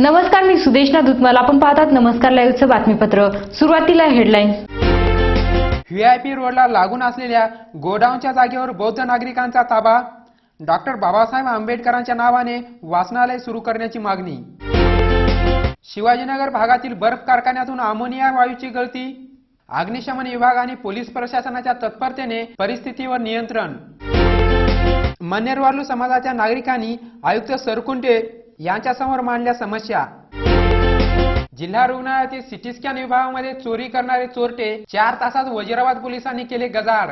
नमस्कार मी सुदेशना दुतमाल आपण पाहतात नमस्कार लाईव्हचं बातमीपत्र. सुरुवातीला हेडलाईन्स व्हीआयपी रोडला लागून असलेल्या गोडाऊनच्या जागेवर बौद्ध नागरिकांचा ताबा. डॉक्टर बाबासाहेब आंबेडकरांच्या नावाने वाचनालय सुरू करण्याची मागणी. शिवाजीनगर भागातील बर्फ कारखान्यातून अमोनिया वायूची गळती. अग्निशमन विभाग आणि पोलीस प्रशासनाच्या तत्परतेने परिस्थितीवर नियंत्रण. मन्नेरवालू समाजाच्या नागरिकांनी आयुक्त सरकुंटे यांच्यासमोर मांडल्या समस्या. जिल्हा रुग्णालयातील सिटी स्कॅन विभागामध्ये चोरी करणारे चोरटे चार तासात वजिराबाद पोलिसांनी केले गजाड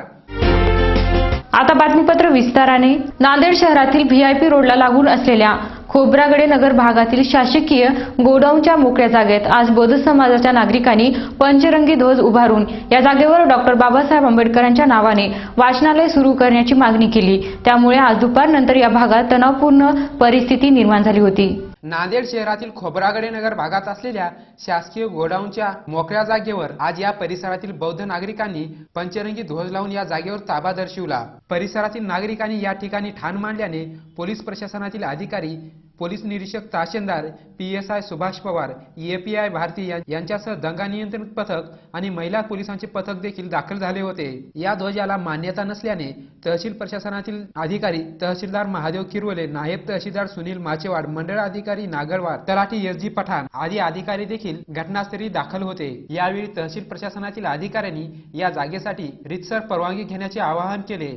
आता बातमीपत्र विस्ताराने नांदेड शहरातील व्हीआयपी रोडला लागून असलेल्या खोब्रागडे नगर भागातील शासकीय गोडाऊनच्या मोकळ्या जागेत आज बौद्ध समाजाच्या नागरिकांनी पंचरंगी ध्वज उभारून या जागेवर डॉक्टर बाबासाहेब आंबेडकरांच्या नावाने वाचनालय सुरू करण्याची मागणी केली. त्यामुळे आज दुपारनंतर या भागात तणावपूर्ण परिस्थिती निर्माण झाली होती. नांदेड शहरातील खोबरागडे नगर भागात असलेल्या शासकीय गोडाऊनच्या मोकळ्या जागेवर आज या परिसरातील बौद्ध नागरिकांनी पंचरंगी ध्वज लावून या जागेवर ताबा दर्शवला. परिसरातील नागरिकांनी या ठिकाणी ठाण मांडल्याने पोलीस प्रशासनातील अधिकारी पोलीस निरीक्षक तहसीलदार पीएसआय सुभाष पवार एपीआय भारती यांच्यासह दंगा नियंत्रण पथक आणि महिला पोलिसांचे पथक देखील दाखल झाले होते. या ध्वजाला मान्यता नसल्याने तहसील प्रशासनातील अधिकारी तहसीलदार महादेव किरवले नायब तहसीलदार सुनील माचेवाड मंडळ अधिकारी नागरवार तलाठी एस जी पठाण आदी अधिकारी देखील घटनास्थळी दाखल होते. यावेळी तहसील प्रशासनातील अधिकाऱ्यांनी या जागेसाठी रितसर परवानगी घेण्याचे आवाहन केले.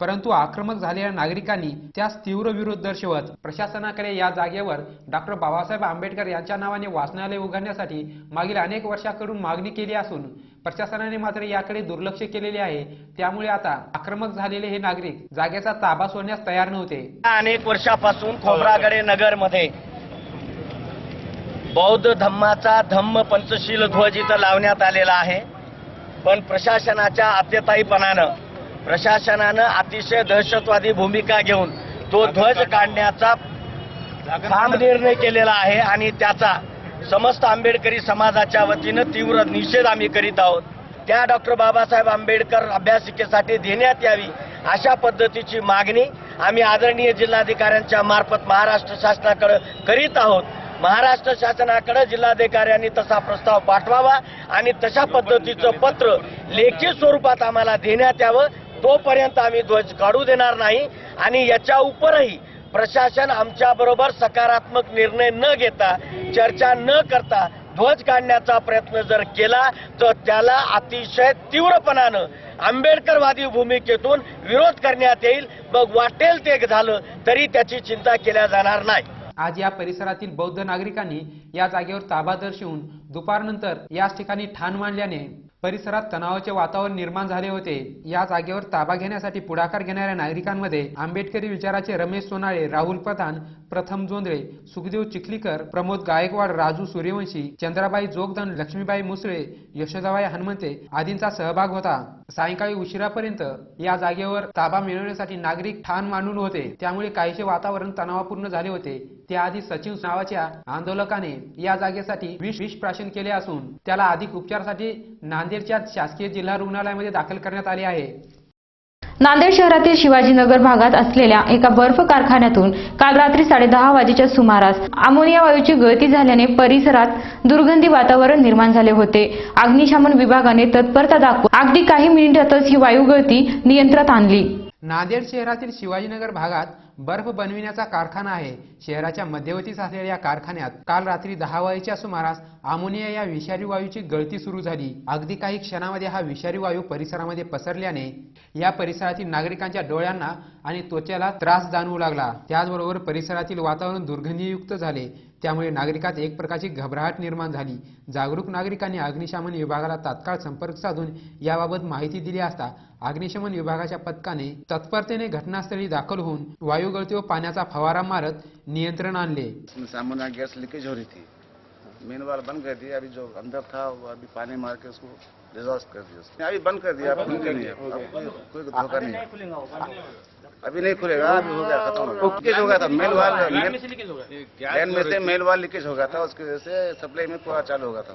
परंतु आक्रमक झालेल्या नागरिकांनी त्यास तीव्र विरोध दर्शवत प्रशासनाकडे या जागेवर डॉक्टर बाबासाहेब आंबेडकर यांच्या नावाने वाचनालय उघडण्यासाठी मागील अनेक वर्षाकडून मागणी केली असून प्रशासनाने मात्र याकडे दुर्लक्ष केलेले आहे. त्यामुळे आता आक्रमक झालेले हे नागरिक जागेचा ताबा सोडण्यास तयार नव्हते. अनेक वर्षापासून खोबरागडे नगरमध्ये बौद्ध धम्माचा धम्म पंचशील ध्वज इथं लावण्यात आलेला आहे. पण प्रशासनाच्या अत्यताईपणानं प्रशासनानं अतिशय दहशतवादी भूमिका घेऊन तो ध्वज काढण्याचा ठाम निर्णय केलेला आहे आणि त्याचा समस्त आंबेडकरी समाजाच्या वतीनं तीव्र निषेध आम्ही करीत आहोत. त्या डॉक्टर बाबासाहेब आंबेडकर अभ्यासिकेसाठी देण्यात यावी अशा पद्धतीची मागणी आम्ही आदरणीय जिल्हाधिकाऱ्यांच्या मार्फत महाराष्ट्र शासनाकडे करीत आहोत. महाराष्ट्र शासनाकडे जिल्हाधिकाऱ्यांनी तसा प्रस्ताव पाठवावा आणि तशा पद्धतीचं पत्र लेखी स्वरूपात आम्हाला देण्यात यावं तोपर्यंत आम्ही ध्वज काढू देणार नाही आणि याच्या उपरही प्रशासन आमच्या बरोबर सकारात्मक निर्णय न घेता चर्चा न करता ध्वज काढण्याचा प्रयत्न जर केला तर त्याला अतिशय तीव्रपणानं आंबेडकरवादी भूमिकेतून विरोध करण्यात येईल. मग वाटेल ते झालं तरी त्याची चिंता केल्या जाणार नाही. आज या परिसरातील बौद्ध नागरिकांनी या जागेवर ताबा दर्शवून दुपारनंतर याच ठिकाणी ठाण मांडल्याने परिसरात तणावाचे वातावरण निर्माण झाले होते. या जागेवर ताबा घेण्यासाठी पुढाकार घेणाऱ्या नागरिकांमध्ये आंबेडकरी विचाराचे रमेश सोनाळे राहुल प्रधान प्रथम जोंधळे सुखदेव चिखलीकर प्रमोद गायकवाड राजू सूर्यवंशी चंद्राबाई जोगदन लक्ष्मीबाई मुसळे यशोदाबाई हनुमंते आदींचा सहभाग होता. सायंकाळी उशिरापर्यंत या जागेवर ताबा मिळवण्यासाठी नागरिक ठाण मांडून होते. त्यामुळे काहीसे वातावरण तणावपूर्ण झाले होते. त्याआधी सचिन नावाच्या आंदोलकाने या जागेसाठी विष विष प्राशन केले असून त्याला अधिक उपचारासाठी नांदेडच्या शासकीय जिल्हा रुग्णालयामध्ये दाखल करण्यात आले आहे. नांदेड शहरातील शिवाजीनगर भागात असलेल्या एका बर्फ कारखान्यातून काल रात्री साडेदहा वाजेच्या सुमारास अमोनिया वायूची गळती झाल्याने परिसरात दुर्गंधी वातावरण निर्माण झाले होते. अग्निशमन विभागाने तत्परता दाखवून अगदी काही मिनिटातच ही वायू गळती नियंत्रणात आणली. नांदेड शहरातील शिवाजीनगर भागात बर्फ बनविण्याचा कारखाना आहे. शहराच्या मध्यवर्तीस असलेल्या या कारखान्यात काल रात्री दहा वाजेच्या सुमारास अमोनिया या विषारी वायूची गळती सुरू झाली. अगदी काही क्षणामध्ये हा विषारी वायू परिसरामध्ये पसरल्याने या परिसरातील नागरिकांच्या डोळ्यांना आणि त्वचेला त्रास जाणवू लागला. त्याचबरोबर परिसरातील वातावरण दुर्गंधीयुक्त झाले. त्यामुळे नागरिकात एक प्रकारची घबराहट निर्माण झाली. जागरूक नागरिकांनी अग्निशमन विभागाला तात्काळ संपर्क साधून याबाबत माहिती दिली असता अग्निशमन विभागाच्या पथकाने तत्परतेने घटनास्थळी दाखल होऊन वायू गळती व पाण्याचा फवारा मारत नियंत्रण आणले. सामान्य गॅस लिकेज लीकेज हो रही थी. मेन वाल बंद कर दिया अभी जो अंदर था वो अभी पानी मार के उसको डिजॉल्व कर दिया अभी बंद कर दिया अब है अब कोई कोई धोखा नहीं है। अभी नहीं खुलेगा अभी हो गया खत्म हो गया। लीकेज हो गया था मेल वाल लैन में से मेल वाल लीकेज हो गया था उसकी वजह से सप्लाई में पूरा चालू हो गया था।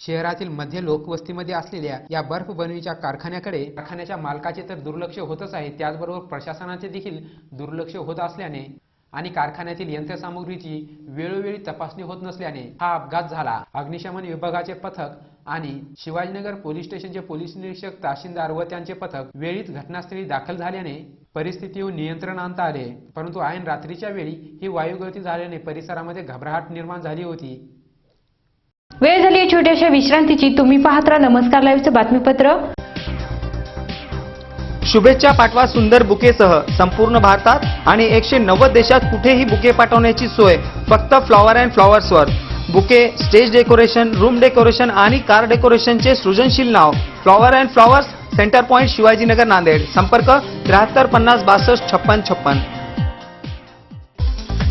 शहरातील मध्य लोकवस्तीमध्ये असलेल्या या बर्फ बनवणीच्या कारखान्याकडे कारखान्याच्या मालकाचे तर दुर्लक्ष होतच आहे त्याचबरोबर प्रशासनाचे देखील दुर्लक्ष होत असल्याने आणि कारखान्यातील यंत्रसामुग्रीची वेळोवेळी तपासणी होत नसल्याने हा अपघात झाला. अग्निशमन विभागाचे पथक आणि शिवाजीनगर पोलीस स्टेशनचे पोलीस निरीक्षक तहसीलदार व त्यांचे पथक वेळीच घटनास्थळी दाखल झाल्याने परिस्थितीवर नियंत्रण आणता आले. परंतु ऐन रात्रीच्या वेळी ही वायुगळती झाल्याने परिसरामध्ये घबराहट निर्माण झाली होती. वेळ झाली छोट्याशा विश्रांतीची. तुम्ही पाहत राहा नमस्कार लाईव्हचं बातमीपत्र. शुभेच्छा पाठवा सुंदर बुकेसह संपूर्ण भारतात आणि एकशे नव्वद देशात कुठेही बुके पाठवण्याची सोय फक्त flower and फ्लॉवर्सवर. Bouquet stage decoration room decoration आणि कार डेकोरेशनचे सृजनशील नाव flower and flowers centre point Shivajinagar Nanded. संपर्क त्र्याहत्तर पन्नास बासष्ट छप्पन छप्पन.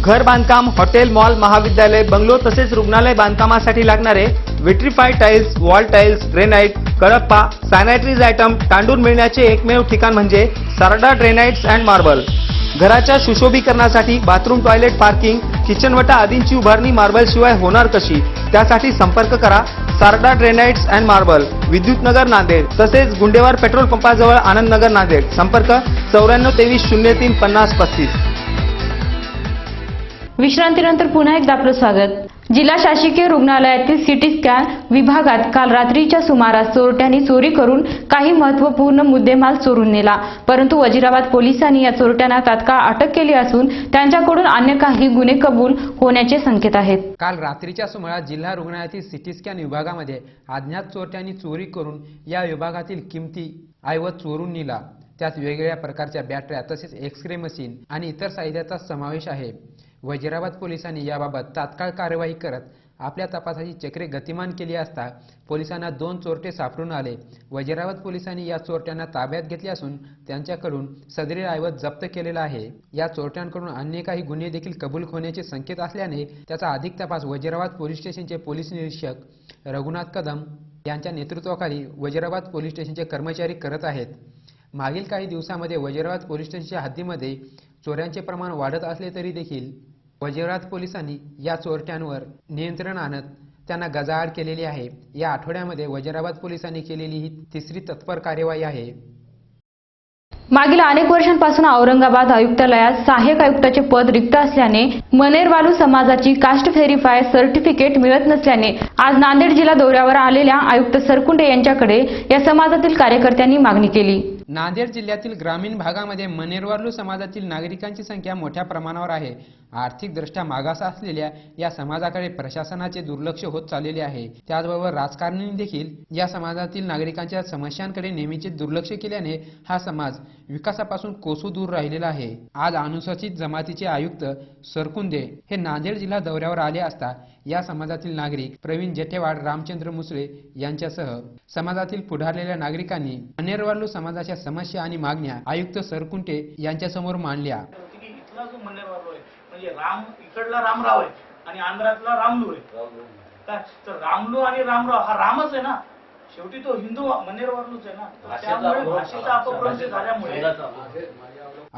घर बांधकाम हॉटेल मॉल महाविद्यालय बंगलो तसेच रुग्णालय बांधकामासाठी लागणारे vitrified tiles wall tiles granite Kadappa sanitaries item तांडून मिळण्याचे एकमेव ठिकाण म्हणजे सारडा ड्रेनाइट्स अँड मार्बल. घराच्या सुशोभीकरणासाठी बाथरूम टॉयलेट पार्किंग किचनवटा आदींची उभारणी मार्बल शिवाय होणार कशी? त्यासाठी संपर्क करा. Sarda granites and marble Vidyutnagar Nanded तसेच गुंडेवार पेट्रोल पंपाजवळ आनंदनगर नांदेड. संपर्क चौऱ्याण्णव तेवीस शून्य तीन पन्नास पस्तीस. विश्रांतीनंतर पुन्हा एकदा आपलं स्वागत. जिल्हा शासकीय रुग्णालयातील सिटी स्कॅन विभागात काल रात्रीच्या सुमारास चोरट्यांनी चोरी करून काही महत्त्वपूर्ण मुद्देमाल चोरून नेला. परंतु वजिराबाद पोलिसांनी या चोरट्यांना तात्काळ अटक केली असून त्यांच्याकडून अन्य काही गुन्हे कबूल होण्याचे संकेत आहेत. काल रात्रीच्या सुमारास जिल्हा रुग्णालयातील सिटी स्कॅन विभागामध्ये अज्ञात चोरट्यांनी चोरी करून या विभागातील किमती ऐवज चोरून नेला. त्यात वेगवेगळ्या प्रकारच्या बॅटऱ्या तसेच एक्सरे मशीन आणि इतर साहित्याचा समावेश आहे. वजिराबाद पोलिसांनी याबाबत तात्काळ कार्यवाही करत आपल्या तपासाची चक्रे गतिमान केली असता पोलिसांना दोन चोरटे सापडून आले. वजिराबाद पोलिसांनी या चोरट्यांना ताब्यात घेतले असून त्यांच्याकडून सदरील ऐवज जप्त केलेला आहे. या चोरट्यांकडून अन्य काही गुन्हे देखील कबूल होण्याचे संकेत असल्याने त्याचा अधिक तपास वजिराबाद पोलीस स्टेशनचे पोलीस निरीक्षक रघुनाथ कदम यांच्या नेतृत्वाखाली वजिराबाद पोलीस स्टेशनचे कर्मचारी करत आहेत. मागील काही दिवसामध्ये वजिराबाद पोलीस स्टेशनच्या हद्दीमध्ये चोऱ्यांचे प्रमाण वाढत असले तरी देखील वजिराबाद पोलिसांनी या चोरट्यांवर नियंत्रण आणत त्यांना गजाआड केलेली आहे. या आठवड्यामध्ये वजिराबाद पोलिसांनी केलेली ही तिसरी तत्पर कार्यवाही आहे. मागील अनेक वर्षांपासून औरंगाबाद आयुक्तालयात सहाय्यक आयुक्ताचे पद रिक्त असल्याने मनेरवालू समाजाची कास्ट व्हेरीफाय सर्टिफिकेट मिळत नसल्याने आज नांदेड जिल्हा दौऱ्यावर आलेल्या आयुक्त सरकुंडे यांच्याकडे या समाजातील कार्यकर्त्यांनी मागणी केली. नांदेड जिल्ह्यातील ग्रामीण भागामध्ये मनेरवारलू समाजातील नागरिकांची संख्या मोठ्या प्रमाणावर आहे. आर्थिकदृष्ट्या मागास असलेल्या या समाजाकडे प्रशासनाचे दुर्लक्ष होत चाललेले आहे. त्याचबरोबर राजकारणी देखील या समाजातील नागरिकांच्या समस्यांकडे नेहमीचे दुर्लक्ष केल्याने हा समाज विकासापासून कोसू दूर राहिलेला आहे. आज अनुसूचित जमातीचे आयुक्त सरकुंदे हे नांदेड जिल्हा दौऱ्यावर आले असता या समाजातील नागरिक प्रवीण जेठेवाड रामचंद्र मुसळे यांच्यासह समाजातील पुढारलेल्या नागरिकांनी मनेरवालू समाजाच्या समस्या आणि मागण्या आयुक्त सरकुंटे यांच्यासमोर मांडल्या होती की इथला जो मन्नेरवालो आहे म्हणजे राम इकडला रामराव आहे आणि आंध्रातला रामलू आहे. काय तर रामलू आणि रामराव हा रामच आहे ना? शेवटी तो हिंदू मन्नेरवालूच आहे ना. त्यामुळे भाषेचा अपभ्रंश झाल्यामुळे.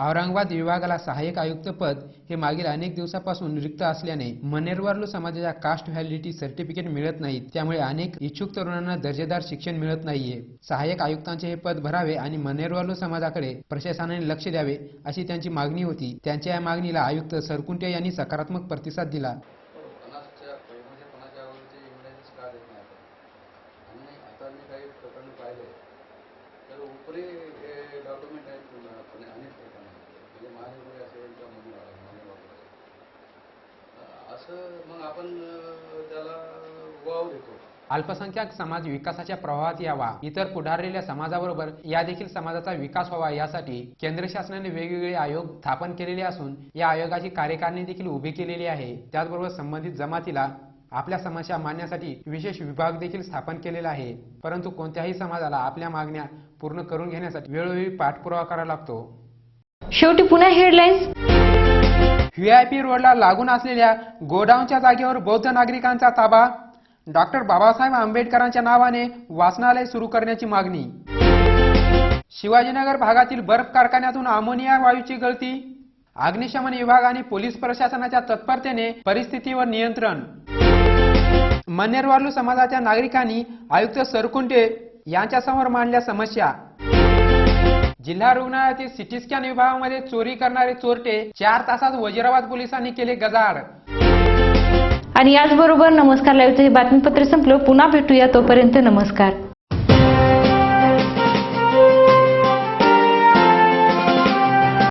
औरंगाबाद विभागाला सहाय्यक आयुक्त पद हे मागील अनेक दिवसापासून रिक्त असल्याने मनेरवारलू समाजाच्या कास्ट व्हॅलिडिटी सर्टिफिकेट मिळत नाहीत. त्यामुळे अनेक इच्छुक तरुणांना दर्जेदार शिक्षण मिळत नाहीये. सहाय्यक आयुक्तांचे हे पद भरावे आणि मनेरवालू समाजाकडे प्रशासनाने लक्ष द्यावे अशी त्यांची मागणी होती. त्यांच्या या मागणीला आयुक्त सरकुंटे यांनी सकारात्मक प्रतिसाद दिला पन्नासच्या म्हणजे पन्नासच्या अगोदरचे इंग्रजीच का देत नाही आपण आणि आता मी काही प्रकरण पाहिले तर उपरी डॉक्युमेंट आहेत पूर्ण पण अनेक प्रकरण म्हणजे महादेवपुरी असेल किंवा मनुवाडा असं मग आपण त्याला वाव देतो. अल्पसंख्याक समाज विकासाच्या प्रवाहात यावा इतर पुढारलेल्या समाजाबरोबर या देखील समाजाचा विकास व्हावा यासाठी केंद्र शासनाने वेगवेगळे आयोग स्थापन केलेले असून या आयोगाची कार्यकारिणी देखील उभी केलेली आहे. त्याचबरोबर संबंधित जमातीला आपल्या समस्या मांडण्यासाठी विशेष विभाग देखील स्थापन केलेला आहे. परंतु कोणत्याही समाजाला आपल्या मागण्या पूर्ण करून घेण्यासाठी वेळोवेळी पाठपुरावा करावा लागतो. शेवटी पुन्हा हेडलाईन्स व्हीआयपी रोडला लागून असलेल्या गोडाऊनच्या जागेवर बौद्ध नागरिकांचा ताबा. डॉक्टर बाबासाहेब आंबेडकरांच्या नावाने वाचनालय सुरू करण्याची मागणी. शिवाजीनगर भागातील बर्फ कारखान्यातून अमोनिया वायूची गळती. अग्निशमन विभाग आणि पोलीस प्रशासनाच्या तत्परतेने परिस्थितीवर नियंत्रण. मन्नेरवालू समाजाच्या नागरिकांनी आयुक्त सरकुंटे यांच्यासमोर मांडल्या समस्या. जिल्हा रुग्णालयातील सिटी स्कॅन विभागामध्ये चोरी करणारे चोरटे चार तासात वजिराबाद पोलिसांनी केले गजाड आणि याचबरोबर नमस्कार लाईव्हचे बातमीपत्र संपलं. पुन्हा भेटूया तोपर्यंत नमस्कार.